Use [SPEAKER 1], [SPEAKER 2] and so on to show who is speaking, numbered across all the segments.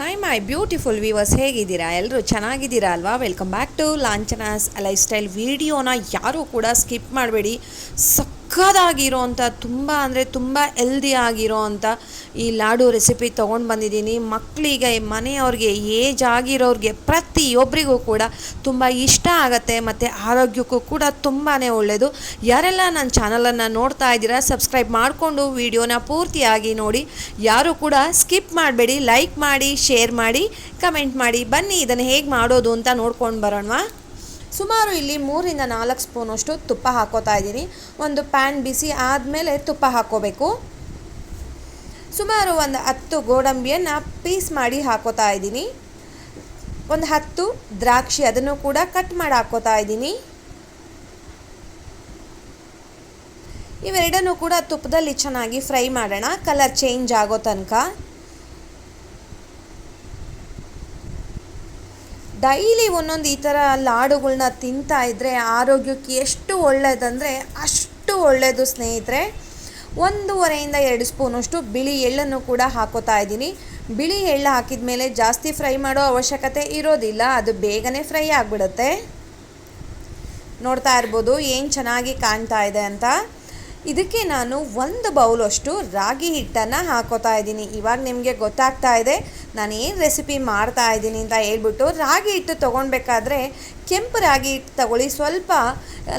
[SPEAKER 1] Hi my beautiful viewers ಹೇಗಿದ್ದೀರಾ? ಎಲ್ಲರೂ ಚೆನ್ನಾಗಿದ್ದೀರಾ ಅಲ್ವಾ? Welcome back to Lanchana's lifestyle ವಿಡಿಯೋನ ಯಾರೂ ಕೂಡ ಸ್ಕಿಪ್ ಮಾಡಬೇಡಿ. ಸಕ್ಕದಾಗಿರೋವಂಥ ತುಂಬ ಅಂದರೆ ತುಂಬ ಎಲ್ದಿ ಆಗಿರೋ ಅಂಥ ಈ ಲಾಡು ರೆಸಿಪಿ ತೊಗೊಂಡು ಬಂದಿದ್ದೀನಿ. ಮಕ್ಕಳಿಗೆ ಮನೆಯವ್ರಿಗೆ ಏಜ್ ಆಗಿರೋರಿಗೆ ಪ್ರತಿಯೊಬ್ಬರಿಗೂ ಕೂಡ ತುಂಬ ಇಷ್ಟ ಆಗುತ್ತೆ ಮತ್ತು ಆರೋಗ್ಯಕ್ಕೂ ಕೂಡ ತುಂಬಾ ಒಳ್ಳೆಯದು ಯಾರೆಲ್ಲ ನನ್ನ ಚಾನಲನ್ನು ನೋಡ್ತಾ ಇದ್ದೀರಾ ಸಬ್ಸ್ಕ್ರೈಬ್ ಮಾಡಿಕೊಂಡು ವಿಡಿಯೋನ ಪೂರ್ತಿಯಾಗಿ ನೋಡಿ. ಯಾರು ಕೂಡ ಸ್ಕಿಪ್ ಮಾಡಬೇಡಿ ಲೈಕ್ ಮಾಡಿ ಶೇರ್ ಮಾಡಿ ಕಮೆಂಟ್ ಮಾಡಿ. ಬನ್ನಿ, ಇದನ್ನು ಹೇಗೆ ಮಾಡೋದು ಅಂತ ನೋಡ್ಕೊಂಡು ಬರೋಣವಾ? ಸುಮಾರು ಇಲ್ಲಿ ಮೂರಿಂದ ನಾಲ್ಕು ಸ್ಪೂನಷ್ಟು ತುಪ್ಪ ಹಾಕೋತಾ ಇದ್ದೀನಿ. ಒಂದು ಪ್ಯಾನ್ ಬಿಸಿ ಆದಮೇಲೆ ತುಪ್ಪ ಹಾಕೋಬೇಕು. ಸುಮಾರು ಒಂದು ಹತ್ತು ಗೋಡಂಬಿಯನ್ನು ಪೀಸ್ ಮಾಡಿ ಹಾಕೋತಾ ಇದ್ದೀನಿ. ಒಂದು ಹತ್ತು ದ್ರಾಕ್ಷಿ ಅದನ್ನು ಕೂಡ ಕಟ್ ಮಾಡಿ ಹಾಕೋತಾ ಇದ್ದೀನಿ. ಇವೆರಡನ್ನೂ ಕೂಡ ತುಪ್ಪದಲ್ಲಿ ಚೆನ್ನಾಗಿ ಫ್ರೈ ಮಾಡೋಣ. ಕಲರ್ ಚೇಂಜ್ ಆಗೋ ತನಕ. ಡೈಲಿ ಒಂದೊಂದು ಈ ಥರ ಲಾಡುಗಳನ್ನ ತಿಂತಾ ಇದ್ದರೆ ಆರೋಗ್ಯಕ್ಕೆ ಎಷ್ಟು ಒಳ್ಳೆಯದಂದರೆ ಅಷ್ಟು ಒಳ್ಳೆಯದು ಸ್ನೇಹಿತರೆ. ಒಂದೂವರೆಯಿಂದ ಎರಡು ಸ್ಪೂನಷ್ಟು ಬಿಳಿ ಎಳ್ಳನ್ನು ಕೂಡ ಹಾಕೋತಾ ಇದ್ದೀನಿ. ಬಿಳಿ ಎಳ್ಳು ಹಾಕಿದ ಮೇಲೆ ಜಾಸ್ತಿ ಫ್ರೈ ಮಾಡೋ ಅವಶ್ಯಕತೆ ಇರೋದಿಲ್ಲ. ಅದು ಬೇಗನೆ ಫ್ರೈ ಆಗಿಬಿಡುತ್ತೆ. ನೋಡ್ತಾ ಇರ್ಬೋದು ಏನು ಚೆನ್ನಾಗಿ ಕಾಣ್ತಾ ಇದೆ ಅಂತ. ಇದಕ್ಕೆ ನಾನು ಒಂದು ಬೌಲಷ್ಟು ರಾಗಿ ಹಿಟ್ಟನ್ನು ಹಾಕೋತಾ ಇದ್ದೀನಿ. ಇವಾಗ ನಿಮಗೆ ಗೊತ್ತಾಗ್ತಾ ಇದೆ, ನಾನು ಏನು ರೆಸಿಪಿ ಮಾಡ್ತಾ ಇದ್ದೀನಿ ಅಂತ ಹೇಳ್ಬಿಟ್ಟು ರಾಗಿ ಹಿಟ್ಟು ತೊಗೊಳ್ಬೇಕಾದ್ರೆ ಕೆಂಪು ರಾಗಿ ಹಿಟ್ಟು ತಗೊಳ್ಳಿ. ಸ್ವಲ್ಪ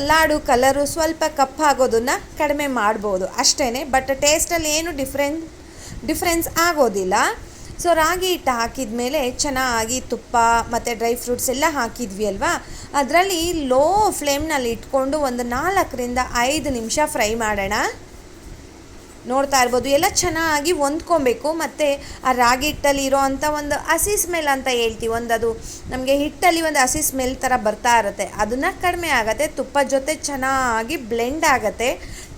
[SPEAKER 1] ಲಾಡು, ಕಲರು, ಸ್ವಲ್ಪ ಕಪ್ಪಾಗೋದನ್ನು ಕಡಿಮೆ ಮಾಡ್ಬೋದು ಅಷ್ಟೇ ಬಟ್ ಟೇಸ್ಟಲ್ಲಿ ಏನು ಡಿಫ್ರೆನ್ ಡಿಫ್ರೆನ್ಸ್ ಆಗೋದಿಲ್ಲ. ಸೊ ರಾಗಿ ಹಿಟ್ಟು ಹಾಕಿದ ಮೇಲೆ ಚೆನ್ನಾಗಿ ತುಪ್ಪ ಮತ್ತು ಡ್ರೈ ಫ್ರೂಟ್ಸ್ ಎಲ್ಲ ಹಾಕಿದ್ವಿ ಅಲ್ವಾ? ಅದರಲ್ಲಿ ಲೋ ಫ್ಲೇಮ್ನಲ್ಲಿ ಇಟ್ಕೊಂಡು ಒಂದು ನಾಲ್ಕರಿಂದ ಐದು ನಿಮಿಷ ಫ್ರೈ ಮಾಡೋಣ. ನೋಡ್ತಾ ಇರ್ಬೋದು, ಎಲ್ಲ ಚೆನ್ನಾಗಿ ಹೊಂದ್ಕೊಬೇಕು. ಮತ್ತು ಆ ರಾಗಿ ಹಿಟ್ಟಲ್ಲಿ ಇರೋ ಅಂಥ ಒಂದು ಹಸಿ ಸ್ಮೆಲ್ ಅಂತ ಹೇಳ್ತೀವಿ ಒಂದು ಅದು ನಮಗೆ ಹಿಟ್ಟಲ್ಲಿ ಒಂದು ಹಸಿ ಸ್ಮೆಲ್ ಥರ ಬರ್ತಾ ಇರುತ್ತೆ. ಅದನ್ನು ಕಡಿಮೆ ಆಗುತ್ತೆ ತುಪ್ಪದ ಜೊತೆ ಚೆನ್ನಾಗಿ ಬ್ಲೆಂಡ್ ಆಗುತ್ತೆ.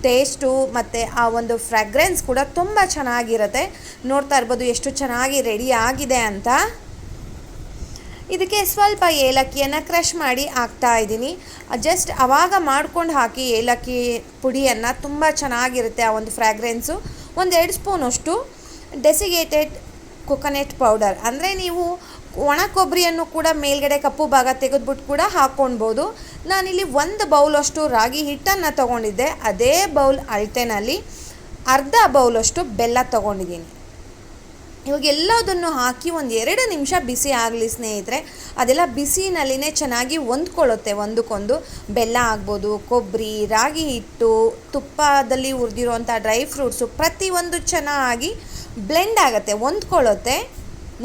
[SPEAKER 1] ಟೇಸ್ಟು ಮತ್ತು ಆ ಒಂದು ಫ್ರಾಗ್ರೆನ್ಸ್ ಕೂಡ ತುಂಬ ಚೆನ್ನಾಗಿರುತ್ತೆ. ನೋಡ್ತಾ ಇರ್ಬೋದು ಎಷ್ಟು ಚೆನ್ನಾಗಿ ರೆಡಿ ಆಗಿದೆ ಅಂತ. ಇದಕ್ಕೆ ಸ್ವಲ್ಪ ಏಲಕ್ಕಿಯನ್ನು ಕ್ರಷ್ ಮಾಡಿ ಹಾಕ್ತಾ ಇದ್ದೀನಿ. ಜಸ್ಟ್ ಆವಾಗ ಮಾಡ್ಕೊಂಡು ಹಾಕಿ ಏಲಕ್ಕಿ ಪುಡಿಯನ್ನು ತುಂಬ ಚೆನ್ನಾಗಿರುತ್ತೆ ಆ ಒಂದು ಫ್ರಾಗ್ರೆನ್ಸು. ಒಂದೆರಡು ಸ್ಪೂನಷ್ಟು ಡೆಸಿಗೇಟೆಡ್ ಕೊಕೊನೆಟ್ ಪೌಡರ್. ಅಂದರೆ ನೀವು ಒಣ ಕೊಬ್ಬರಿಯನ್ನು ಕೂಡ ಮೇಲ್ಗಡೆ ಕಪ್ಪು ಭಾಗ ತೆಗೆದ್ಬಿಟ್ಟು ಕೂಡ ಹಾಕ್ಕೊಳ್ಬೋದು ನಾನಿಲ್ಲಿ ಒಂದು ಬೌಲಷ್ಟು ರಾಗಿ ಹಿಟ್ಟನ್ನು ತೊಗೊಂಡಿದ್ದೆ. ಅದೇ ಬೌಲ್ ಅಳತೆನಲ್ಲಿ ಅರ್ಧ ಬೌಲಷ್ಟು ಬೆಲ್ಲ ತೊಗೊಂಡಿದ್ದೀನಿ. ಇವಾಗ ಎಲ್ಲದನ್ನು ಹಾಕಿ ಒಂದು ಎರಡು ನಿಮಿಷ ಬಿಸಿ ಆಗಲಿ ಸ್ನೇಹಿತರೆ. ಅದೆಲ್ಲ ಬಿಸಿನಲ್ಲಿನೇ ಚೆನ್ನಾಗಿ ಹೊಂದ್ಕೊಳ್ಳುತ್ತೆ. ಒಂದಕ್ಕೊಂದು ಬೆಲ್ಲ ಆಗ್ಬೋದು, ಕೊಬ್ಬರಿ, ರಾಗಿ ಹಿಟ್ಟು, ತುಪ್ಪದಲ್ಲಿ ಹುರಿದಿರೋಂಥ ಡ್ರೈ ಫ್ರೂಟ್ಸು ಪ್ರತಿಯೊಂದು ಚೆನ್ನಾಗಿ ಬ್ಲೆಂಡ್ ಆಗುತ್ತೆ, ಹೊಂದ್ಕೊಳ್ಳುತ್ತೆ.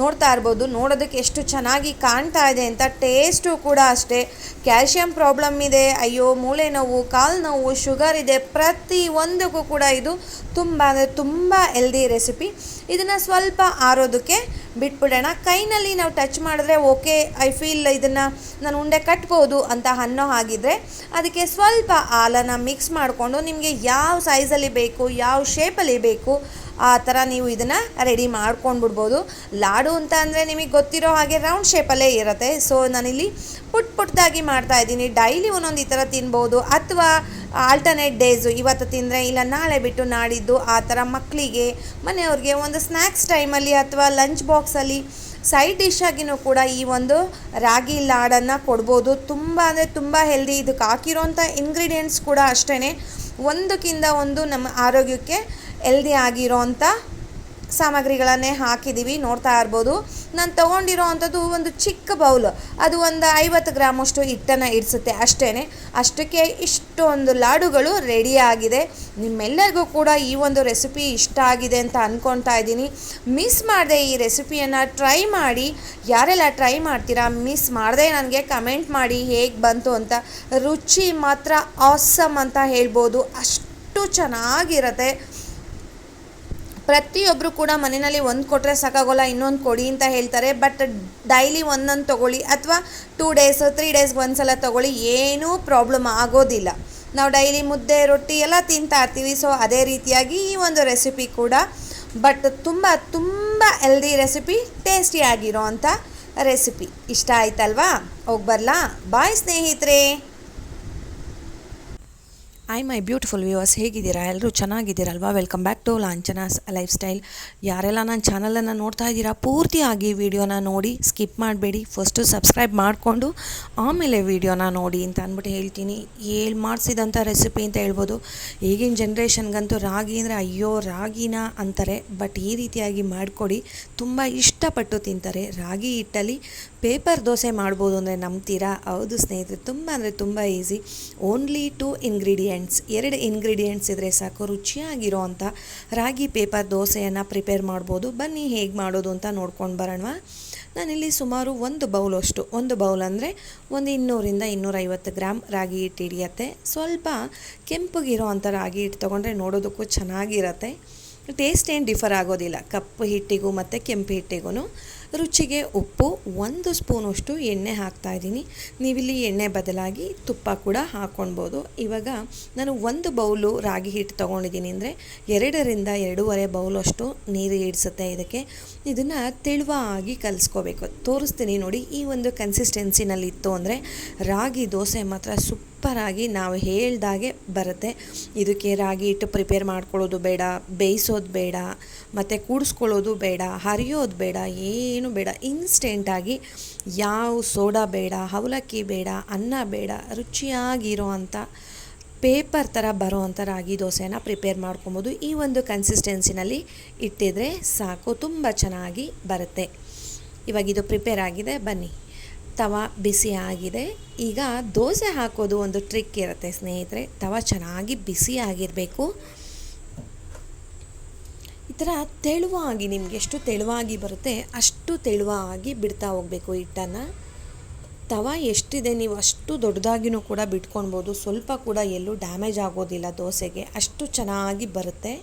[SPEAKER 1] ನೋಡ್ತಾ ಇರ್ಬೋದು, ನೋಡೋದಕ್ಕೆ ಎಷ್ಟು ಚೆನ್ನಾಗಿ ಕಾಣ್ತಾ ಇದೆ ಅಂತ ಟೇಸ್ಟು ಕೂಡ ಅಷ್ಟೇ. ಕ್ಯಾಲ್ಶಿಯಂ ಪ್ರಾಬ್ಲಮ್ ಇದೆ, ಅಯ್ಯೋ, ಮೂಳೆ ನೋವು, ಕಾಲು ನೋವು ಶುಗರ್ ಇದೆ, ಪ್ರತಿ ಒಂದಕ್ಕೂ ಕೂಡ ಇದು ತುಂಬ ಅಂದರೆ ತುಂಬ ಹೆಲ್ದಿ ರೆಸಿಪಿ ಇದನ್ನು ಸ್ವಲ್ಪ ಆರೋದಕ್ಕೆ ಬಿಟ್ಬಿಡೋಣ. ಕೈನಲ್ಲಿ ನಾವು ಟಚ್ ಮಾಡಿದ್ರೆ ಓಕೆ ಐ ಫೀಲ್ ಇದನ್ನು ನಾನು ಉಂಡೆ ಕಟ್ಬೋದು ಅಂತ ಅನ್ನೋ ಹಾಗಿದ್ರೆ, ಅದಕ್ಕೆ ಸ್ವಲ್ಪ ಹಾಲನ್ನು ಮಿಕ್ಸ್ ಮಾಡಿಕೊಂಡು ನಿಮಗೆ ಯಾವ ಸೈಜಲ್ಲಿ ಬೇಕು, ಯಾವ ಶೇಪಲ್ಲಿ ಬೇಕು ಆ ಥರ ನೀವು ಇದನ್ನು ರೆಡಿ ಮಾಡ್ಕೊಂಡ್ಬಿಡ್ಬೋದು. ಲಾಡು ಅಂತ ಅಂದರೆ ನಿಮಗೆ ಗೊತ್ತಿರೋ ಹಾಗೆ ರೌಂಡ್ ಶೇಪಲ್ಲೇ ಇರುತ್ತೆ. ಸೊ ನಾನಿಲ್ಲಿ ಪುಟ್ ಪುಟ್ಟದಾಗಿ ಮಾಡ್ತಾ ಇದ್ದೀನಿ. ಡೈಲಿ ಒಂದೊಂದು ಈ ಥರ ತಿನ್ಬೋದು. ಅಥವಾ ಆಲ್ಟರ್ನೇಟ್ ಡೇಸು ಇವತ್ತು ತಿಂದರೆ ಇಲ್ಲ ನಾಳೆ ಬಿಟ್ಟು ನಾಡಿದ್ದು ಆ ಥರ ಮಕ್ಕಳಿಗೆ ಮನೆಯವ್ರಿಗೆ ಒಂದು ಸ್ನ್ಯಾಕ್ಸ್ ಟೈಮಲ್ಲಿ ಅಥವಾ ಲಂಚ್ ಬಾಕ್ಸಲ್ಲಿ ಸೈಡ್ ಡಿಶ್ ಆಗಿನೂ ಕೂಡ ಈ ಒಂದು ರಾಗಿ ಲಾಡನ್ನು ಕೊಡ್ಬೋದು. ತುಂಬ ಅಂದರೆ ತುಂಬ ಹೆಲ್ದಿ ಇದಕ್ಕೆ ಹಾಕಿರೋಂಥ ಇಂಗ್ರೀಡಿಯೆಂಟ್ಸ್ ಕೂಡ ಅಷ್ಟೇ ಒಂದಕ್ಕಿಂತ ಒಂದು ನಮ್ಮ ಆರೋಗ್ಯಕ್ಕೆ ಹೆಲ್ದಿ ಆಗಿರೋಂಥ ಸಾಮಗ್ರಿಗಳನ್ನೇ ಹಾಕಿದ್ದೀವಿ, ನೋಡ್ತಾ ಇರ್ಬೋದು. ನಾನು ತೊಗೊಂಡಿರೋ ಅಂಥದ್ದು ಒಂದು ಚಿಕ್ಕ ಬೌಲ್, ಅದು ಒಂದು ಐವತ್ತು ಗ್ರಾಮಷ್ಟು ಹಿಟ್ಟನ್ನು ಇಡಿಸುತ್ತೆ ಅಷ್ಟೇ ಅಷ್ಟಕ್ಕೆ ಇಷ್ಟೊಂದು ಲಾಡುಗಳು ರೆಡಿ ಆಗಿದೆ. ನಿಮ್ಮೆಲ್ಲರಿಗೂ ಕೂಡ ಈ ಒಂದು ರೆಸಿಪಿ ಇಷ್ಟ ಆಗಿದೆ ಅಂತ ಅಂದ್ಕೊತಾ ಇದ್ದೀನಿ. ಮಿಸ್ ಮಾಡದೆ ಈ ರೆಸಿಪಿಯನ್ನು ಟ್ರೈ ಮಾಡಿ. ಯಾರೆಲ್ಲ ಟ್ರೈ ಮಾಡ್ತೀರಾ, ಮಿಸ್ ಮಾಡದೆ ನನಗೆ ಕಮೆಂಟ್ ಮಾಡಿ ಹೇಗೆ ಬಂತು ಅಂತ. ರುಚಿ ಮಾತ್ರ ಆಸಮ್ ಅಂತ ಹೇಳ್ಬೋದು. ಅಷ್ಟು ಚೆನ್ನಾಗಿರುತ್ತೆ. ಪ್ರತಿಯೊಬ್ಬರು ಕೂಡ ಮನೆಯಲ್ಲಿ ಒಂದು ಕೊಟ್ಟರೆ ಸಾಕಾಗೋಲ್ಲ, ಇನ್ನೊಂದು ಕೊಡಿ ಅಂತ ಹೇಳ್ತಾರೆ. ಬಟ್ ಡೈಲಿ ಒಂದೊಂದು ತೊಗೊಳ್ಳಿ ಅಥವಾ ಟೂ ಡೇಸ್ ತ್ರೀ ಡೇಸ್ಗೆ ಒಂದು ಸಲ ತೊಗೊಳ್ಳಿ, ಏನೂ ಪ್ರಾಬ್ಲಮ್ ಆಗೋದಿಲ್ಲ. ನಾವು ಡೈಲಿ ಮುದ್ದೆ, ರೊಟ್ಟಿ ಎಲ್ಲ ತಿಂತಾ ಇರ್ತೀವಿ ಸೊ ಅದೇ ರೀತಿಯಾಗಿ ಈ ಒಂದು ರೆಸಿಪಿ ಕೂಡ. ಬಟ್ ತುಂಬ ತುಂಬ ಹೆಲ್ದಿ ರೆಸಿಪಿ ಟೇಸ್ಟಿಯಾಗಿರೋ ಅಂಥ ರೆಸಿಪಿ ಇಷ್ಟ ಆಯ್ತಲ್ವಾ? ಹೋಗಿ ಬರಲಾ? ಬಾಯ್ ಸ್ನೇಹಿತರೆ!
[SPEAKER 2] ಐ ಮೈ ಬ್ಯೂಟಿಫುಲ್ ವ್ಯೂವರ್ಸ್ ಹೇಗಿದ್ದೀರಾ? ಎಲ್ಲರೂ ಚೆನ್ನಾಗಿದ್ದೀರಲ್ವಾ? Welcome back to Lanchana's lifestyle ಯಾರೆಲ್ಲ ನನ್ನ ಚಾನಲನ್ನು ನೋಡ್ತಾ ಇದ್ದೀರಾ, ಪೂರ್ತಿಯಾಗಿ ವಿಡಿಯೋನ ನೋಡಿ ಸ್ಕಿಪ್ ಮಾಡಬೇಡಿ. ಫಸ್ಟು ಸಬ್ಸ್ಕ್ರೈಬ್ ಮಾಡಿಕೊಂಡು ಆಮೇಲೆ ವಿಡಿಯೋನ ನೋಡಿ ಅಂತ ಅಂದ್ಬಿಟ್ಟು ಹೇಳ್ತೀನಿ. ಹೇಳಿ ಮಾಡಿಸಿದಂಥ ರೆಸಿಪಿ ಅಂತ ಹೇಳ್ಬೋದು. ಈಗಿನ ಜನ್ರೇಷನ್ಗಂತೂ ರಾಗಿ ಅಂದರೆ ಅಯ್ಯೋ ರಾಗಿನ ಅಂತಾರೆ. ಬಟ್ ಈ ರೀತಿಯಾಗಿ ಮಾಡಿಕೊಡಿ. ತುಂಬ ಇಷ್ಟಪಟ್ಟು ತಿಂತಾರೆ. ರಾಗಿ ಹಿಟ್ಟಲ್ಲಿ ಪೇಪರ್ ದೋಸೆ ಮಾಡ್ಬೋದು ಅಂದರೆ ನಂಬ್ತೀರಾ? ಹೌದು ಸ್ನೇಹಿತರೆ, ತುಂಬ ಅಂದರೆ ತುಂಬ ಈಸಿ ಓನ್ಲಿ ಟು ಇಂಗ್ರೀಡಿಯೆಂಟ್ಸ್ ಎರಡು ಇಂಗ್ರೀಡಿಯೆಂಟ್ಸ್ ಇದ್ದರೆ ಸಾಕು ರುಚಿಯಾಗಿರೋ ಅಂಥ ರಾಗಿ, ಪೇಪರ್, ದೋಸೆಯನ್ನು ಪ್ರಿಪೇರ್ ಮಾಡ್ಬೋದು. ಬನ್ನಿ ಹೇಗೆ ಮಾಡೋದು ಅಂತ ನೋಡ್ಕೊಂಡು ಬರೋಣವಾ ನಾನಿಲ್ಲಿ ಸುಮಾರು ಒಂದು ಬೌಲ್ ಅಷ್ಟು. ಒಂದು ಬೌಲ್ ಅಂದರೆ ಒಂದು ಇನ್ನೂರಿಂದ ಇನ್ನೂರೈವತ್ತು ಗ್ರಾಮ್ ರಾಗಿ ಹಿಟ್ಟು ಹಿಡಿಯತ್ತೆ. ಸ್ವಲ್ಪ ಕೆಂಪಗಿರೋ ಅಂಥ ರಾಗಿ ಹಿಟ್ಟು ತೊಗೊಂಡ್ರೆ ನೋಡೋದಕ್ಕೂ ಚೆನ್ನಾಗಿರತ್ತೆ. ಟೇಸ್ಟ್ ಏನು ಡಿಫರ್ ಆಗೋದಿಲ್ಲ. ಕಪ್ಪು ಹಿಟ್ಟಿಗೂ ಮತ್ತು ಕೆಂಪು ಹಿಟ್ಟಿಗೂ ರುಚಿಗೆ ಉಪ್ಪು, ಒಂದು ಸ್ಪೂನಷ್ಟು ಎಣ್ಣೆ ಹಾಕ್ತಾ ಇದ್ದೀನಿ. ನೀವಿಲ್ಲಿ ಎಣ್ಣೆ ಬದಲಾಗಿ ತುಪ್ಪ ಕೂಡ ಹಾಕ್ಕೊಳ್ಬೋದು ಇವಾಗ ನಾನು ಒಂದು ಬೌಲು ರಾಗಿ ಹಿಟ್ಟು ತೊಗೊಂಡಿದ್ದೀನಿ ಅಂದರೆ ಎರಡರಿಂದ ಎರಡೂವರೆ ಬೌಲಷ್ಟು ನೀರು ಇಡಿಸುತ್ತೆ ಇದಕ್ಕೆ. ಇದನ್ನು ತೆಳುವಾಗಿ ಕಲಿಸ್ಕೋಬೇಕು. ತೋರಿಸ್ತೀನಿ ನೋಡಿ ಈ ಒಂದು ಕನ್ಸಿಸ್ಟೆನ್ಸಿನಲ್ಲಿ ಇತ್ತು ಅಂದರೆ ರಾಗಿ ದೋಸೆ ಮಾತ್ರ ಸೂಪರಾಗಿ ನಾವು ಹೇಳ್ದಾಗೆ ಬರುತ್ತೆ. ಇದಕ್ಕೆ ರಾಗಿ ಹಿಟ್ಟು ಪ್ರಿಪೇರ್ ಮಾಡ್ಕೊಳ್ಳೋದು ಬೇಡ, ಬೇಯಿಸೋದು ಬೇಡ, ಮತ್ತು ಕೂಡಿಸ್ಕೊಳ್ಳೋದು ಬೇಡ, ಹರಿಯೋದು ಬೇಡ, ಏನು ಬೇಡ. ಇನ್ಸ್ಟೆಂಟಾಗಿ ಯಾವ ಸೋಡಾ ಬೇಡ, ಅವಲಕ್ಕಿ ಬೇಡ, ಅನ್ನ ಬೇಡ, ರುಚಿಯಾಗಿರೋ ಅಂಥ ಪೇಪರ್ ಥರ ಬರೋ ಅಂಥ ರಾಗಿ ದೋಸೆನ ಪ್ರಿಪೇರ್ ಮಾಡ್ಕೊಬೋದು. ಈ ಒಂದು ಕನ್ಸಿಸ್ಟೆನ್ಸಿನಲ್ಲಿ ಇಟ್ಟಿದ್ರೆ ಸಾಕು, ತುಂಬ ಚೆನ್ನಾಗಿ ಬರುತ್ತೆ. ಇವಾಗ ಇದು ಪ್ರಿಪೇರ್ ಆಗಿದೆ, ಬನ್ನಿ. ತವ ಬಿಸಿ ಆಗಿದೆ. ಈಗ ದೋಸೆ ಹಾಕೋದು ಒಂದು ಟ್ರಿಕ್ ಇರುತ್ತೆ ಸ್ನೇಹಿತರೆ. ತವ ಚೆನ್ನಾಗಿ ಬಿಸಿ ಆಗಿರಬೇಕು. ಈ ಥರ ತೆಳುವಾಗಿ, ನಿಮ್ಗೆ ಎಷ್ಟು ತೆಳುವಾಗಿ ಬರುತ್ತೆ ಅಷ್ಟು ತೆಳುವಾಗಿ ಬಿಡ್ತಾ ಹೋಗಬೇಕು ಹಿಟ್ಟನ್ನು. ತವ ಎಷ್ಟಿದೆ ನೀವು ಅಷ್ಟು ದೊಡ್ಡದಾಗಿನೂ ಕೂಡ ಬಿಟ್ಕೊಳ್ಬೋದು. ಸ್ವಲ್ಪ ಕೂಡ ಎಲ್ಲೂ ಡ್ಯಾಮೇಜ್ ಆಗೋದಿಲ್ಲ ದೋಸೆಗೆ. ಅಷ್ಟು ಚೆನ್ನಾಗಿ ಬರುತ್ತೆ.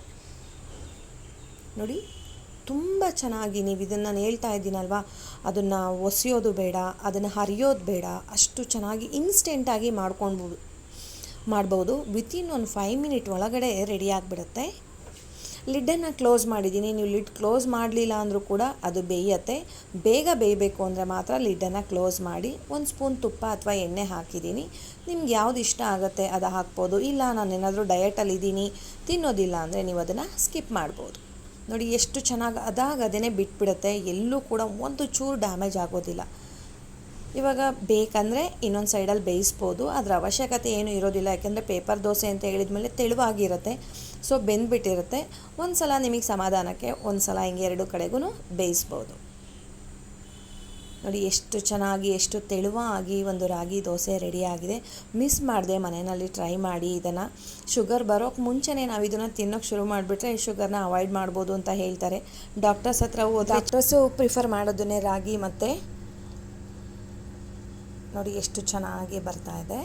[SPEAKER 2] ನೋಡಿ ತುಂಬ ಚೆನ್ನಾಗಿ ನೀವು ಇದನ್ನು ನಾನು ಹೇಳ್ತಾ ಇದ್ದೀನಲ್ವಾ? ಅದನ್ನು ಒಸೆಯೋದು ಬೇಡ, ಅದನ್ನು ಹರಿಯೋದು ಬೇಡ, ಅಷ್ಟು ಚೆನ್ನಾಗಿ ಇನ್ಸ್ಟೆಂಟಾಗಿ ಮಾಡ್ಕೊಳ್ಬೋದು ಮಾಡ್ಬೋದು. ವಿತಿನ್ ಒಂದು ಫೈವ್ ಮಿನಿಟ್ ಒಳಗಡೆ ರೆಡಿ ಆಗಿಬಿಡುತ್ತೆ. ಲಿಡ್ಡನ್ನು ಕ್ಲೋಸ್ ಮಾಡಿದ್ದೀನಿ. ನೀವು ಲಿಡ್ ಕ್ಲೋಸ್ ಮಾಡಲಿಲ್ಲ ಅಂದರೂ ಕೂಡ ಅದು ಬೇಯತ್ತೆ. ಬೇಗ ಬೇಯಬೇಕು ಅಂದರೆ ಮಾತ್ರ ಲಿಡ್ಡನ್ನು ಕ್ಲೋಸ್ ಮಾಡಿ ಒಂದು ಸ್ಪೂನ್ ತುಪ್ಪ ಅಥವಾ ಎಣ್ಣೆ ಹಾಕಿದ್ದೀನಿ. ನಿಮ್ಗೆ ಯಾವ್ದು ಇಷ್ಟ ಆಗುತ್ತೆ ಅದು ಹಾಕ್ಬೋದು. ಇಲ್ಲ ನಾನು ಏನಾದರೂ ಡಯಟಲ್ಲಿದ್ದೀನಿ ತಿನ್ನೋದಿಲ್ಲ ಅಂದರೆ ನೀವು ಅದನ್ನು ಸ್ಕಿಪ್ ಮಾಡ್ಬೋದು. ನೋಡಿ, ಎಷ್ಟು ಚೆನ್ನಾಗಿ ಅದಾಗ ಅದೇ ಬಿಟ್ಬಿಡುತ್ತೆ. ಎಲ್ಲೂ ಕೂಡ ಒಂದು ಚೂರು ಡ್ಯಾಮೇಜ್ ಆಗೋದಿಲ್ಲ. ಇವಾಗ ಬೇಕಂದರೆ ಇನ್ನೊಂದು ಸೈಡಲ್ಲಿ ಬೇಯಿಸ್ಬೋದು. ಅದರ ಅವಶ್ಯಕತೆ ಏನೂ ಇರೋದಿಲ್ಲ. ಯಾಕೆಂದರೆ ಪೇಪರ್ ದೋಸೆ ಅಂತ ಹೇಳಿದ ಮೇಲೆ ತೆಳುವಾಗಿರುತ್ತೆ. ಸೊ, ಬೆಂದ್ಬಿಟ್ಟಿರುತ್ತೆ. ಒಂದು ಸಲ ನಿಮಗೆ ಸಮಾಧಾನಕ್ಕೆ ಒಂದು ಸಲ ಹಿಂಗೆ ಎರಡು ಕಡೆಗೂ ಬೇಯಿಸ್ಬೋದು. ನೋಡಿ, ಎಷ್ಟು ಚೆನ್ನಾಗಿ, ಎಷ್ಟು ತೆಳುವಾಗಿ ಒಂದು ರಾಗಿ ದೋಸೆ ರೆಡಿಯಾಗಿದೆ ಮಿಸ್ ಮಾಡಿದೆ ಮನೆಯಲ್ಲಿ ಟ್ರೈ ಮಾಡಿ ಇದನ್ನು. ಶುಗರ್ ಬರೋಕ್ಕೆ ಮುಂಚೆನೇ ನಾವು ಇದನ್ನು ತಿನ್ನೋಕ್ಕೆ ಶುರು ಮಾಡಿಬಿಟ್ರೆ ಶುಗರ್ನ ಅವಾಯ್ಡ್ ಮಾಡ್ಬೋದು ಅಂತ ಹೇಳ್ತಾರೆ. ಡಾಕ್ಟರ್ಸ್ ಹತ್ರ ಡಾಕ್ಟರ್ಸು ಪ್ರಿಫರ್ ಮಾಡೋದನ್ನೇ ರಾಗಿ ಮತ್ತು ನೋಡಿ, ಎಷ್ಟು ಚೆನ್ನಾಗಿ ಬರ್ತಾ ಇದೆ.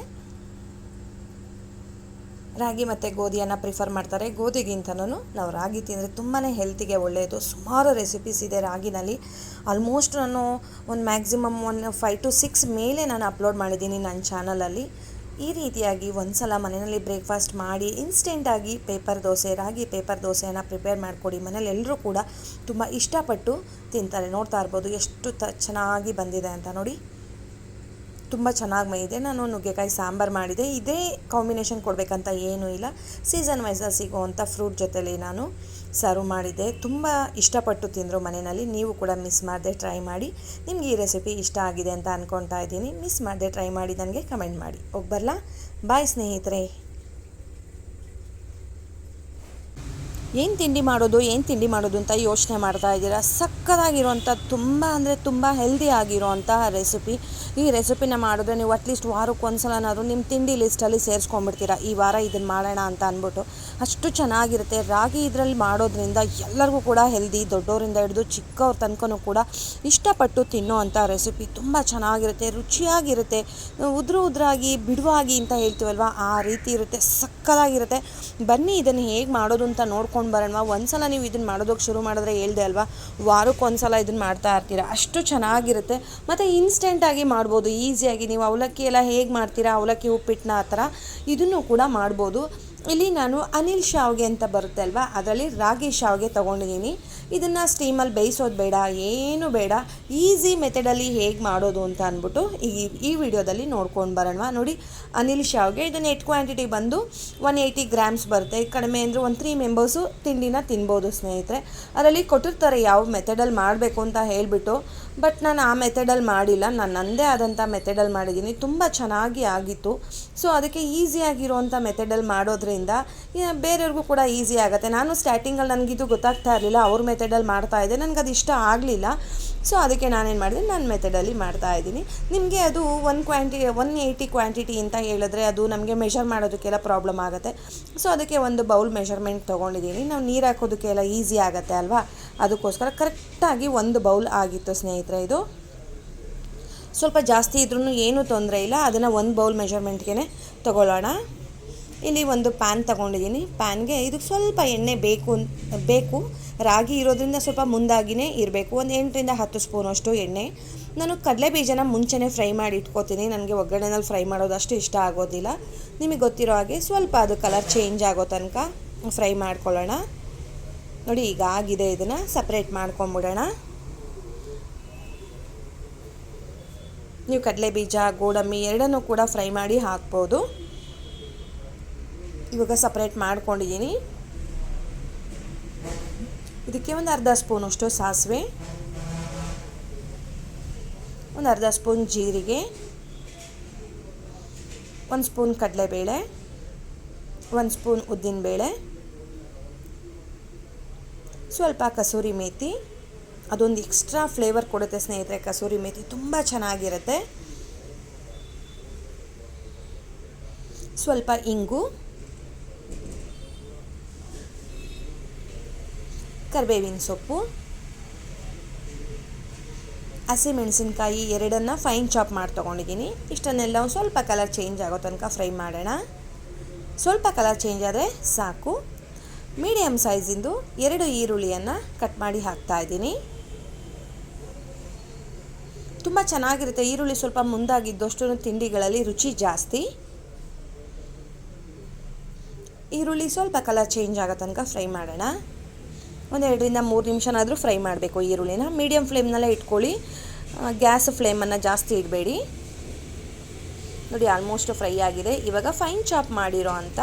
[SPEAKER 2] ರಾಗಿ ಮತ್ತು ಗೋಧಿಯನ್ನು ಪ್ರಿಫರ್ ಮಾಡ್ತಾರೆ. ಗೋಧಿಗಿಂತನೂ ನಾವು ರಾಗಿ ತಿಂದರೆ ತುಂಬಾ ಹೆಲ್ತಿಗೆ ಒಳ್ಳೆಯದು ಸುಮಾರು ರೆಸಿಪೀಸ್ ಇದೆ ರಾಗಿನಲ್ಲಿ. ಆಲ್ಮೋಸ್ಟ್ ನಾನು ಒಂದು maximum one five to six ಮೇಲೆ ನಾನು ಅಪ್ಲೋಡ್ ಮಾಡಿದ್ದೀನಿ ನನ್ನ ಚಾನಲಲ್ಲಿ ಈ ರೀತಿಯಾಗಿ ಒಂದು ಸಲ ಮನೆಯಲ್ಲಿ ಬ್ರೇಕ್ಫಾಸ್ಟ್ ಮಾಡಿ ಇನ್ಸ್ಟೆಂಟಾಗಿ ಪೇಪರ್ ದೋಸೆ, ರಾಗಿ ಪೇಪರ್ ದೋಸೆಯನ್ನು ಪ್ರಿಪೇರ್ ಮಾಡಿಕೊಡಿ. ಮನೇಲಿ ಎಲ್ಲರೂ ಕೂಡ ತುಂಬ ಇಷ್ಟಪಟ್ಟು ತಿಂತಾರೆ. ನೋಡ್ತಾ ಇರ್ಬೋದು ಎಷ್ಟು ಚೆನ್ನಾಗಿ ಬಂದಿದೆ ಅಂತ ನೋಡಿ. ತುಂಬ ಚೆನ್ನಾಗಿ ಮೈದೆ ನಾನು ನುಗ್ಗೆಕಾಯಿ ಸಾಂಬಾರು ಮಾಡಿದೆ. ಇದೇ ಕಾಂಬಿನೇಷನ್ ಕೊಡಬೇಕಂತ ಏನೂ ಇಲ್ಲ. ಸೀಸನ್ ವೈಸಾಗಿ ಸಿಗುವಂಥ ಫ್ರೂಟ್ ಜೊತೆಲಿ ನಾನು ಸರ್ವ್ ಮಾಡಿದೆ. ತುಂಬ ಇಷ್ಟಪಟ್ಟು ತಿಂದರು ಮನೆಯಲ್ಲಿ. ನೀವು ಕೂಡ ಮಿಸ್ ಮಾಡದೆ ಟ್ರೈ ಮಾಡಿ. ನಿಮ್ಗೆ ಈ ರೆಸಿಪಿ ಇಷ್ಟ ಆಗಿದೆ ಅಂತ ಅಂದ್ಕೊತಾ ಇದ್ದೀನಿ. ಮಿಸ್ ಮಾಡದೆ ಟ್ರೈ ಮಾಡಿ. ನನಗೆ ಕಮೆಂಟ್ ಮಾಡಿ. ಹೋಗ್ಬರ್ಲಾ ಬಾಯ್ ಸ್ನೇಹಿತರೆ. ಏನು ತಿಂಡಿ ಮಾಡೋದು, ಏನು ತಿಂಡಿ ಮಾಡೋದು ಅಂತ ಯೋಚನೆ ಮಾಡ್ತಾ ಇದ್ದೀರಾ? ಸಕ್ಕದಾಗಿರುವಂಥ ತುಂಬ ಅಂದರೆ ತುಂಬ ಹೆಲ್ದಿ ಆಗಿರುವಂತಹ ರೆಸಿಪಿ ಈ ರೆಸಿಪಿನ ಮಾಡಿದ್ರೆ ನೀವು ಅಟ್ಲೀಸ್ಟ್ ವಾರಕ್ಕೆ ಒಂದು ಸಲನಾದರೂ ನಿಮ್ಮ ತಿಂಡಿ ಲಿಸ್ಟಲ್ಲಿ ಸೇರಿಸ್ಕೊಂಡ್ಬಿಡ್ತೀರಾ? ಈ ವಾರ ಇದನ್ನು ಮಾಡೋಣ ಅಂತ ಅಂದ್ಬಿಟ್ಟು. ಅಷ್ಟು ಚೆನ್ನಾಗಿರುತ್ತೆ. ರಾಗಿ ಇದರಲ್ಲಿ ಮಾಡೋದ್ರಿಂದ ಎಲ್ಲರಿಗೂ ಕೂಡ ಹೆಲ್ದಿ ದೊಡ್ಡವರಿಂದ ಹಿಡಿದು ಚಿಕ್ಕವ್ರ ತನಕನೂ ಕೂಡ ಇಷ್ಟಪಟ್ಟು ತಿನ್ನೋ ಅಂಥ ರೆಸಿಪಿ ತುಂಬ ಚೆನ್ನಾಗಿರುತ್ತೆ, ರುಚಿಯಾಗಿರುತ್ತೆ. ಉದುರು ಉದುರಾಗಿ, ಬಿಡುವಾಗಿ ಅಂತ ಹೇಳ್ತೀವಲ್ವ? ಆ ರೀತಿ ಇರುತ್ತೆ. ಸಕ್ಕದಾಗಿರುತ್ತೆ. ಬನ್ನಿ, ಇದನ್ನು ಹೇಗೆ ಮಾಡೋದು ಅಂತ ನೋಡ್ಕೊಂಡು ಬರೋಣ ಒಂದ್ಸಲ ನೀವು ಇದನ್ನು ಮಾಡೋದಕ್ಕೆ ಶುರು ಮಾಡಿದ್ರೆ ಹೇಳ್ದೆ ಅಲ್ವಾ? ವಾರಕ್ಕೆ ಒಂದು ಸಲ ಇದನ್ನು ಮಾಡ್ತಾ ಇರ್ತೀರ? ಅಷ್ಟು ಚೆನ್ನಾಗಿರುತ್ತೆ. ಮತ್ತು ಇನ್ಸ್ಟೆಂಟಾಗಿ ಮಾಡ್ಬೋದು. ಈಸಿಯಾಗಿ ನೀವು ಅವಲಕ್ಕಿ ಎಲ್ಲ ಹೇಗೆ ಮಾಡ್ತೀರಾ? ಅವಲಕ್ಕಿ ಉಪ್ಪಿಟ್ಟನ್ನ ಆ ಥರ ಇದನ್ನು ಕೂಡ ಮಾಡ್ಬೋದು. ಇಲ್ಲಿ ನಾನು ಅನಿಲ್ ಶಾವ್ಗೆ ಅಂತ ಬರುತ್ತೆ ಅಲ್ವಾ? ಅದರಲ್ಲಿ ರಾಗಿ ಶಾವ್ಗೆ ತೊಗೊಂಡಿದ್ದೀನಿ.
[SPEAKER 1] ಇದನ್ನು ಸ್ಟೀಮಲ್ಲಿ ಬೇಯಿಸೋದು ಬೇಡ, ಏನು ಬೇಡ. ಈಸಿ ಮೆಥಡಲ್ಲಿ ಹೇಗೆ ಮಾಡೋದು ಅಂತ ಅಂದ್ಬಿಟ್ಟು ಈ ಈ ವಿಡಿಯೋದಲ್ಲಿ ನೋಡ್ಕೊಂಡು ಬರೋಣ ನೋಡಿ, ಅನಿಲ್ ಶಾವ್ಗೆ ಇದು ನೆಟ್ ಕ್ವಾಂಟಿಟಿ ಬಂದು ಒನ್ ಏಯ್ಟಿ ಗ್ರಾಮ್ಸ್ ಬರುತ್ತೆ. ಕಡಿಮೆ ಅಂದರೆ ಒಂದು ತ್ರೀ ಮೆಂಬರ್ಸು ತಿಂಡಿನ ತಿನ್ಬೋದು ಸ್ನೇಹಿತರೆ. ಅದರಲ್ಲಿ ಕೊಟ್ಟಿರ್ತಾರೆ ಯಾವ ಮೆಥಡಲ್ಲಿ ಮಾಡಬೇಕು ಅಂತ ಹೇಳಿಬಿಟ್ಟು. ಬಟ್ ನಾನು ಆ ಮೆಥಡಲ್ಲಿ ಮಾಡಿಲ್ಲ. ನಾನು ನನ್ನದೇ ಆದಂಥ ಮೆಥಡಲ್ಲಿ ಮಾಡಿದ್ದೀನಿ. ತುಂಬ ಚೆನ್ನಾಗಿ ಆಗಿತ್ತು. ಸೊ ಅದಕ್ಕೆ ಈಸಿಯಾಗಿರೋವಂಥ ಮೆಥಡಲ್ಲಿ ಮಾಡೋದ್ರಿಂದ ಬೇರೆಯವ್ರಿಗೂ ಕೂಡ ಈಸಿ ಆಗುತ್ತೆ. ನಾನು ಸ್ಟಾರ್ಟಿಂಗಲ್ಲಿ ನನಗಿದು ಗೊತ್ತಾಗ್ತಾ ಇರಲಿಲ್ಲ. ಅವ್ರ ಮೆಥಡಲ್ಲಿ ಮಾಡ್ತಾ ಇದ್ದೆ. ನನಗೆ ಅದು ಇಷ್ಟ ಆಗಲಿಲ್ಲ. ಸೊ ಅದಕ್ಕೆ ನಾನೇನು ಮಾಡಿದೆ? ನನ್ನ ಮೆಥಡಲ್ಲಿ ಮಾಡ್ತಾ ಇದ್ದೀನಿ. ನಿಮಗೆ ಅದು one quantity one eighty quantity ಅಂತ ಹೇಳಿದ್ರೆ ಅದು ನಮಗೆ ಮೆಷರ್ ಮಾಡೋದಕ್ಕೆಲ್ಲ ಪ್ರಾಬ್ಲಮ್ ಆಗುತ್ತೆ. ಸೊ ಅದಕ್ಕೆ ಒಂದು ಬೌಲ್ ಮೆಷರ್ಮೆಂಟ್ ತೊಗೊಂಡಿದ್ದೀನಿ. ನಾವು ನೀರು ಹಾಕೋದಕ್ಕೆಲ್ಲ ಈಸಿ ಆಗುತ್ತೆ ಅಲ್ವಾ? ಅದಕ್ಕೋಸ್ಕರ ಕರೆಕ್ಟಾಗಿ ಒಂದು ಬೌಲ್ ಆಗಿತ್ತು, ಸ್ನೇಹಿತರೆ. ಇದು ಸ್ವಲ್ಪ ಜಾಸ್ತಿ ಇದ್ರೂ ಏನೂ ತೊಂದರೆ ಇಲ್ಲ. ಅದನ್ನು ಒಂದು ಬೌಲ್ ಮೆಷರ್ಮೆಂಟ್ಗೆ ತಗೊಳ್ಳೋಣ. ಇಲ್ಲಿ ಒಂದು ಪ್ಯಾನ್ ತಗೊಂಡಿದ್ದೀನಿ. ಪ್ಯಾನ್ಗೆ ಇದಕ್ಕೆ ಸ್ವಲ್ಪ ಎಣ್ಣೆ ಬೇಕು ಬೇಕು. ರಾಗಿ ಇರೋದ್ರಿಂದ ಸ್ವಲ್ಪ ಮುಂದಾಗಿನೇ ಇರಬೇಕು. ಒಂದು ಎಂಟರಿಂದ ಹತ್ತು ಸ್ಪೂನಷ್ಟು ಎಣ್ಣೆ. ನಾನು ಕಡಲೆ ಬೀಜನ ಮುಂಚೆನೇ ಫ್ರೈ ಮಾಡಿ ಇಟ್ಕೋತೀನಿ. ನನಗೆ ಒಗ್ಗರಣೆನಲ್ಲಿ ಫ್ರೈ ಮಾಡೋದು ಅಷ್ಟು ಇಷ್ಟ ಆಗೋದಿಲ್ಲ. ನಿಮಗೆ ಗೊತ್ತಿರೋ ಹಾಗೆ ಸ್ವಲ್ಪ ಅದು ಕಲರ್ ಚೇಂಜ್ ಆಗೋ ತನಕ ಫ್ರೈ ಮಾಡ್ಕೊಳ್ಳೋಣ. ನೋಡಿ, ಈಗ ಆಗಿದೆ ಇದನ್ನು. ಸಪ್ರೇಟ್ ಮಾಡ್ಕೊಂಬಿಡೋಣ. ನೀವು ಕಡಲೆ ಬೀಜ ಗೋಡಂಬಿ ಎರಡನ್ನೂ ಕೂಡ ಫ್ರೈ ಮಾಡಿ ಹಾಕ್ಬೋದು. ಇವಾಗ ಸಪ್ರೇಟ್ ಮಾಡ್ಕೊಂಡಿದ್ದೀನಿ. ಇದಕ್ಕೆ ಒಂದು ಅರ್ಧ ಸ್ಪೂನಷ್ಟು ಸಾಸಿವೆ. ಒಂದು ಅರ್ಧ ಸ್ಪೂನ್ ಜೀರಿಗೆ. ಒಂದು ಸ್ಪೂನ್ ಕಡಲೆಬೇಳೆ. ಒಂದು ಸ್ಪೂನ್ ಉದ್ದಿನಬೇಳೆ. ಸ್ವಲ್ಪ ಕಸೂರಿ ಮೇಥಿ ಅದೊಂದು ಎಕ್ಸ್ಟ್ರಾ ಫ್ಲೇವರ್ ಕೊಡುತ್ತೆ ಸ್ನೇಹಿತರೆ, ಕಸೂರಿ ಮೇಥಿ ತುಂಬ ಚೆನ್ನಾಗಿರುತ್ತೆ. ಸ್ವಲ್ಪ ಇಂಗು, ಕರಿಬೇವಿನ ಸೊಪ್ಪು, ಹಸಿಮೆಣಸಿನ್ಕಾಯಿ ಎರಡನ್ನು ಫೈನ್ ಚಾಪ್ ಮಾಡಿ ತೊಗೊಂಡಿದ್ದೀನಿ. ಇಷ್ಟನ್ನೆಲ್ಲ ಒಂದು ಸ್ವಲ್ಪ ಕಲರ್ ಚೇಂಜ್ ಆಗೋ ತನಕ ಫ್ರೈ ಮಾಡೋಣ. ಸ್ವಲ್ಪ ಕಲರ್ ಚೇಂಜ್ ಆದರೆ ಸಾಕು. ಮೀಡಿಯಮ್ ಸೈಜಿಂದು ಎರಡು ಈರುಳ್ಳಿಯನ್ನು ಕಟ್ ಮಾಡಿ ಹಾಕ್ತಾ ಇದ್ದೀನಿ. ತುಂಬ ಚೆನ್ನಾಗಿರುತ್ತೆ. ಈರುಳ್ಳಿ ಸ್ವಲ್ಪ ಮುಂದಾಗಿದ್ದಷ್ಟು ತಿಂಡಿಗಳಲ್ಲಿ ರುಚಿ ಜಾಸ್ತಿ. ಈರುಳ್ಳಿ ಸ್ವಲ್ಪ ಕಲರ್ ಚೇಂಜ್ ಆಗೋ ತನಕ ಫ್ರೈ ಮಾಡೋಣ. ಒಂದು ಎರಡರಿಂದ ಮೂರು ನಿಮಿಷನಾದರೂ ಫ್ರೈ ಮಾಡಬೇಕು ಈರುಳ್ಳಿನ. ಮೀಡಿಯಮ್ ಫ್ಲೇಮ್ನಲ್ಲೇ ಇಟ್ಕೊಳ್ಳಿ. ಗ್ಯಾಸ್ ಫ್ಲೇಮನ್ನು ಜಾಸ್ತಿ ಇಡಬೇಡಿ. ನೋಡಿ, ಆಲ್ಮೋಸ್ಟ್ ಫ್ರೈ ಆಗಿದೆ. ಇವಾಗ ಫೈನ್ ಚಾಪ್ ಮಾಡಿರೋ ಅಂಥ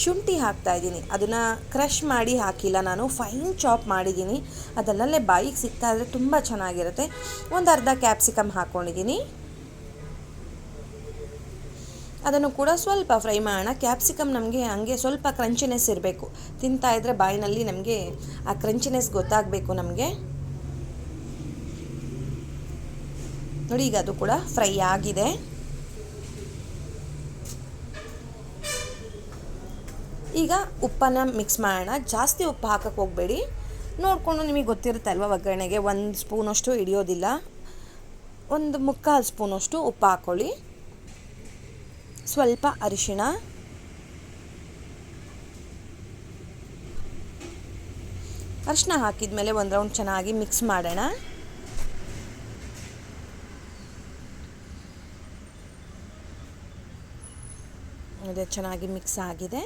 [SPEAKER 1] ಶುಂಠಿ ಹಾಕ್ತಾ ಇದ್ದೀನಿ. ಅದನ್ನು ಕ್ರಷ್ ಮಾಡಿ ಹಾಕಿಲ್ಲ ನಾನು. ಫೈನ್ ಚಾಪ್ ಮಾಡಿದ್ದೀನಿ. ಅದನ್ನಲ್ಲೇ ಬಾಯಿಗೆ ಸಿಗ್ತಾ ಇದ್ರೆ ತುಂಬ ಚೆನ್ನಾಗಿರುತ್ತೆ. ಒಂದು ಅರ್ಧ ಕ್ಯಾಪ್ಸಿಕಮ್ ಹಾಕ್ಕೊಂಡಿದ್ದೀನಿ ಅದನ್ನು ಕೂಡ ಸ್ವಲ್ಪ ಫ್ರೈ ಮಾಡೋಣ. ಕ್ಯಾಪ್ಸಿಕಮ್ ನಮಗೆ ಹಂಗೆ ಸ್ವಲ್ಪ ಕ್ರಂಚಿನೆಸ್ ಇರಬೇಕು. ತಿಂತಾ ಇದ್ರೆ ಬಾಯಿನಲ್ಲಿ ನಮಗೆ ಆ ಕ್ರಂಚಿನೆಸ್ ಗೊತ್ತಾಗಬೇಕು ನಮಗೆ. ನೋಡಿ ಈಗ ಅದು ಕೂಡ ಫ್ರೈ ಆಗಿದೆ. ಈಗ ಉಪ್ಪನ್ನ ಮಿಕ್ಸ್ ಮಾಡೋಣ. ಜಾಸ್ತಿ ಉಪ್ಪು ಹಾಕಕ್ಕೆ ಹೋಗಬೇಡಿ. ನೋಡಿಕೊಂಡು ನಿಮಗೆ ಗೊತ್ತಿರುತ್ತೆ ಅಲ್ವಾ ಒಗ್ಗರಣೆಗೆ? ಒಂದು ಸ್ಪೂನಷ್ಟು ಹಿಡಿಯೋದಿಲ್ಲ. ಒಂದು ಮುಕ್ಕಾಲು ಸ್ಪೂನಷ್ಟು ಉಪ್ಪು ಹಾಕ್ಕೊಳ್ಳಿ ಸ್ವಲ್ಪ ಅರಿಶಿಣ. ಅರಿಶಿನ ಹಾಕಿದ ಮೇಲೆ ಒಂದು ರೌಂಡ್ ಚೆನ್ನಾಗಿ ಮಿಕ್ಸ್ ಮಾಡೋಣ. ಅದೇ ಚೆನ್ನಾಗಿ ಮಿಕ್ಸ್ ಆಗಿದೆ.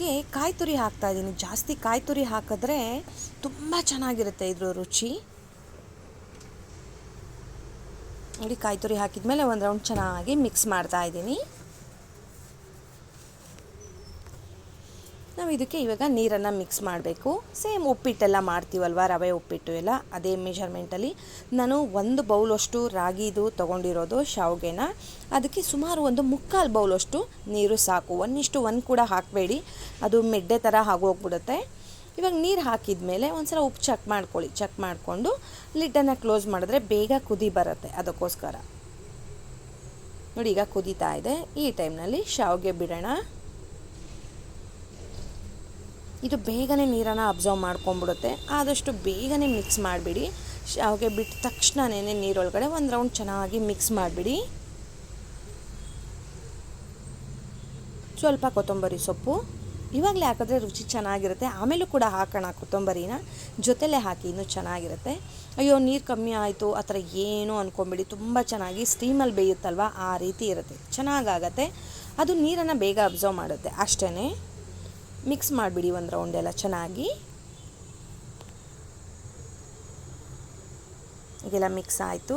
[SPEAKER 1] ಇದಕ್ಕೆ ಕಾಯಿ ತುರಿ ಹಾಕ್ತಾ ಇದ್ದೀನಿ. ಜಾಸ್ತಿ ಕಾಯಿ ತುರಿ ಹಾಕಿದ್ರೆ ತುಂಬ ಚೆನ್ನಾಗಿರುತ್ತೆ ಇದ್ರ ರುಚಿ. ನೋಡಿ, ಕಾಯಿ ತುರಿ ಹಾಕಿದ್ಮೇಲೆ ಒಂದು ರೌಂಡ್ ಚೆನ್ನಾಗಿ ಮಿಕ್ಸ್ ಮಾಡ್ತಾ ಇದ್ದೀನಿ. ನಾವು ಇದಕ್ಕೆ ಇವಾಗ ನೀರನ್ನು ಮಿಕ್ಸ್ ಮಾಡಬೇಕು. ಸೇಮ್ ಉಪ್ಪಿಟ್ಟೆಲ್ಲ ಮಾಡ್ತೀವಲ್ವ, ರವೆ ಉಪ್ಪಿಟ್ಟು ಎಲ್ಲ? ಅದೇ ಮೆಷರ್ಮೆಂಟಲ್ಲಿ ನಾನು ಒಂದು ಬೌಲಷ್ಟು ರಾಗಿದು ತೊಗೊಂಡಿರೋದು ಶಾವ್ಗೆನ. ಅದಕ್ಕೆ ಸುಮಾರು ಒಂದು ಮುಕ್ಕಾಲು ಬೌಲಷ್ಟು ನೀರು ಸಾಕು. ಒನ್ ಇಷ್ಟು ಒನ್ ಕೂಡ ಹಾಕಬೇಡಿ. ಅದು ಮೆಡ್ಡೆ ಥರ ಆಗೋಗ್ಬಿಡುತ್ತೆ. ಇವಾಗ ನೀರು ಹಾಕಿದ ಮೇಲೆ ಒಂದ್ಸಲ ಉಪ್ಪು ಚೆಕ್ ಮಾಡ್ಕೊಳ್ಳಿ. ಚೆಕ್ ಮಾಡಿಕೊಂಡು ಲಿಡ್ಡನ್ನು ಕ್ಲೋಸ್ ಮಾಡಿದ್ರೆ ಬೇಗ ಕುದಿ ಬರುತ್ತೆ ಅದಕ್ಕೋಸ್ಕರ. ನೋಡಿ ಈಗ ಕುದೀತಾ ಇದೆ. ಈ ಟೈಮ್ನಲ್ಲಿ ಶಾವ್ಗೆ ಬಿಡೋಣ. ಇದು ಬೇಗನೆ ನೀರನ್ನು ಅಬ್ಸರ್ವ್ ಮಾಡ್ಕೊಂಬಿಡುತ್ತೆ ಆದಷ್ಟು ಬೇಗನೆ ಮಿಕ್ಸ್ ಮಾಡಿಬಿಡಿ. ಶಾವಿಗೆ ಬಿಟ್ಟ ತಕ್ಷಣನೇ ನೀರೊಳಗಡೆ ಒಂದು ರೌಂಡ್ ಚೆನ್ನಾಗಿ ಮಿಕ್ಸ್ ಮಾಡಿಬಿಡಿ. ಸ್ವಲ್ಪ ಕೊತ್ತಂಬರಿ ಸೊಪ್ಪು.
[SPEAKER 2] ಇವಾಗಲೇ ಹಾಕಿದ್ರೆ ರುಚಿ ಚೆನ್ನಾಗಿರುತ್ತೆ. ಆಮೇಲೂ ಕೂಡ ಹಾಕೋಣ ಕೊತ್ತಂಬರಿನ. ಜೊತೆಲೇ ಹಾಕಿ ಇನ್ನೂ ಚೆನ್ನಾಗಿರುತ್ತೆ. ಅಯ್ಯೋ, ನೀರು ಕಮ್ಮಿ ಆಯಿತು. ಆ ಥರ ಏನು ಅಂದ್ಕೊಂಬಿಡಿ ತುಂಬ ಚೆನ್ನಾಗಿ ಸ್ಟೀಮಲ್ಲಿ ಬೇಯುತ್ತಲ್ವ? ಆ ರೀತಿ ಇರುತ್ತೆ. ಚೆನ್ನಾಗಾಗತ್ತೆ. ಅದು ನೀರನ್ನು ಬೇಗ ಅಬ್ಸರ್ವ್ ಮಾಡುತ್ತೆ. ಅಷ್ಟೇ ಮಿಕ್ಸ್ ಮಾಡಿಬಿಡಿ ಒಂದು ರೌಂಡ್ ಎಲ್ಲ ಚೆನ್ನಾಗಿ. ಈಗೆಲ್ಲ ಮಿಕ್ಸ್ ಆಯಿತು.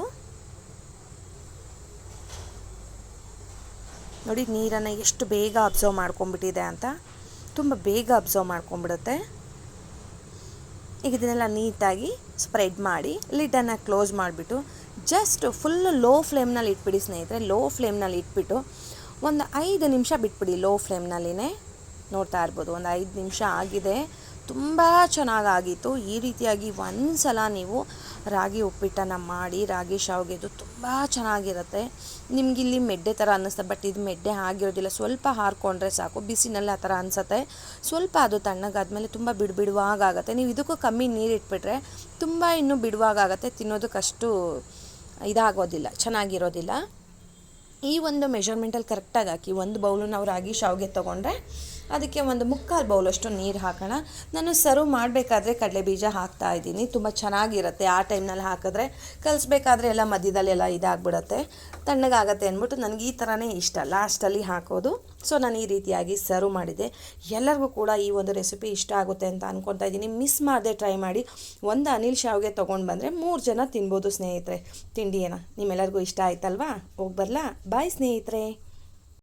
[SPEAKER 2] ನೋಡಿ ನೀರನ್ನು ಎಷ್ಟು ಬೇಗ ಅಬ್ಸರ್ವ್ ಮಾಡ್ಕೊಂಬಿಟ್ಟಿದೆ ಅಂತ. ತುಂಬ ಬೇಗ ಅಬ್ಸರ್ವ್ ಮಾಡ್ಕೊಂಬಿಡುತ್ತೆ ಈಗ ಇದನ್ನೆಲ್ಲ ನೀಟಾಗಿ ಸ್ಪ್ರೆಡ್ ಮಾಡಿ ಲಿಡ್ಡನ್ನು ಕ್ಲೋಸ್ ಮಾಡಿಬಿಟ್ಟು ಜಸ್ಟ್ ಫುಲ್ಲು ಲೋ ಫ್ಲೇಮ್ನಲ್ಲಿ ಇಟ್ಬಿಡಿ ಸ್ನೇಹಿತರೆ ಲೋ ಫ್ಲೇಮ್ನಲ್ಲಿ ಇಟ್ಬಿಟ್ಟು, ಒಂದು ಐದು ನಿಮಿಷ ಬಿಟ್ಬಿಡಿ ಲೋ ಫ್ಲೇಮ್ನಲ್ಲಿನೇ ನೋಡ್ತಾ ಇರ್ಬೋದು. ಒಂದು ಐದು ನಿಮಿಷ ಆಗಿದೆ. ತುಂಬ ಚೆನ್ನಾಗಾಗಿತ್ತು ಈ ರೀತಿಯಾಗಿ ಒಂದು ಸಲ ನೀವು ರಾಗಿ ಉಪ್ಪಿಟ್ಟನ್ನು ಮಾಡಿ, ರಾಗಿ ಶಾವಿಗೆದು ತುಂಬ ಚೆನ್ನಾಗಿರುತ್ತೆ. ನಿಮಗಿಲ್ಲಿ ಮೆಡ್ಡೆ ಥರ ಅನ್ನಿಸ್ತದೆ ಬಟ್ ಇದು ಮೆಡ್ಡೆ ಆಗಿರೋದಿಲ್ಲ. ಸ್ವಲ್ಪ ಹಾರ್ಕೊಂಡ್ರೆ ಸಾಕು. ಬಿಸಿನಲ್ಲಿ ಆ ಥರ ಅನಿಸುತ್ತೆ. ಸ್ವಲ್ಪ ಅದು ತಣ್ಣಗಾದ್ಮೇಲೆ ತುಂಬ ಬಿಡು ಬಿಡುವಾಗುತ್ತೆ ನೀವು ಇದಕ್ಕೂ ಕಮ್ಮಿ ನೀರು ಇಟ್ಬಿಟ್ರೆ ತುಂಬ ಇನ್ನೂ ಬಿಡುವಾಗುತ್ತೆ ತಿನ್ನೋದಕ್ಕಷ್ಟು ಇದಾಗೋದಿಲ್ಲ. ಚೆನ್ನಾಗಿರೋದಿಲ್ಲ. ಈ ಒಂದು ಮೆಷರ್ಮೆಂಟಲ್ಲಿ ಕರೆಕ್ಟಾಗಿ ಹಾಕಿ, ಒಂದು ಬೌಲು ನಾವು ರಾಗಿ ಶಾವಿಗೆ ತೊಗೊಂಡ್ರೆ ಅದಕ್ಕೆ ಒಂದು ಮುಕ್ಕಾಲು ಬೌಲಷ್ಟು ನೀರು ಹಾಕೋಣ. ನಾನು ಸರ್ವ್ ಮಾಡಬೇಕಾದ್ರೆ ಕಡಲೆ ಬೀಜ ಹಾಕ್ತಾ ಇದ್ದೀನಿ. ತುಂಬ ಚೆನ್ನಾಗಿರುತ್ತೆ. ಆ ಟೈಮ್ನಲ್ಲಿ ಹಾಕಿದ್ರೆ ಕಲಿಸ್ಬೇಕಾದ್ರೆ ಎಲ್ಲ ಮಧ್ಯದಲ್ಲೆಲ್ಲ ಇದಾಗ್ಬಿಡುತ್ತೆ. ತಣ್ಣಗಾಗತ್ತೆ ಅಂದ್ಬಿಟ್ಟು ನನಗೆ ಈ ಥರನೇ ಇಷ್ಟ. ಲಾಸ್ಟಲ್ಲಿ ಹಾಕೋದು. ಸೊ, ನಾನು ಈ ರೀತಿಯಾಗಿ ಸರ್ವ್ ಮಾಡಿದೆ. ಎಲ್ಲರಿಗೂ ಕೂಡ ಈ ಒಂದು ರೆಸಿಪಿ ಇಷ್ಟ ಆಗುತ್ತೆ ಅಂತ ಅನ್ಕೊತಾ ಇದ್ದೀನಿ. ಮಿಸ್ ಮಾಡದೆ ಟ್ರೈ ಮಾಡಿ. ಒಂದು ಅನಿಲ್ ಶಾವ್ಗೆ ತೊಗೊಂಡು ಬಂದರೆ ಮೂರು ಜನ ತಿನ್ಬೋದು ಸ್ನೇಹಿತರೆ. ತಿಂಡಿಯೇನ ನಿಮ್ಮೆಲ್ಲರಿಗೂ ಇಷ್ಟ ಆಯ್ತಲ್ವಾ? ಹೋಗಿ ಬರಲಾ? ಬಾಯ್ ಸ್ನೇಹಿತರೆ.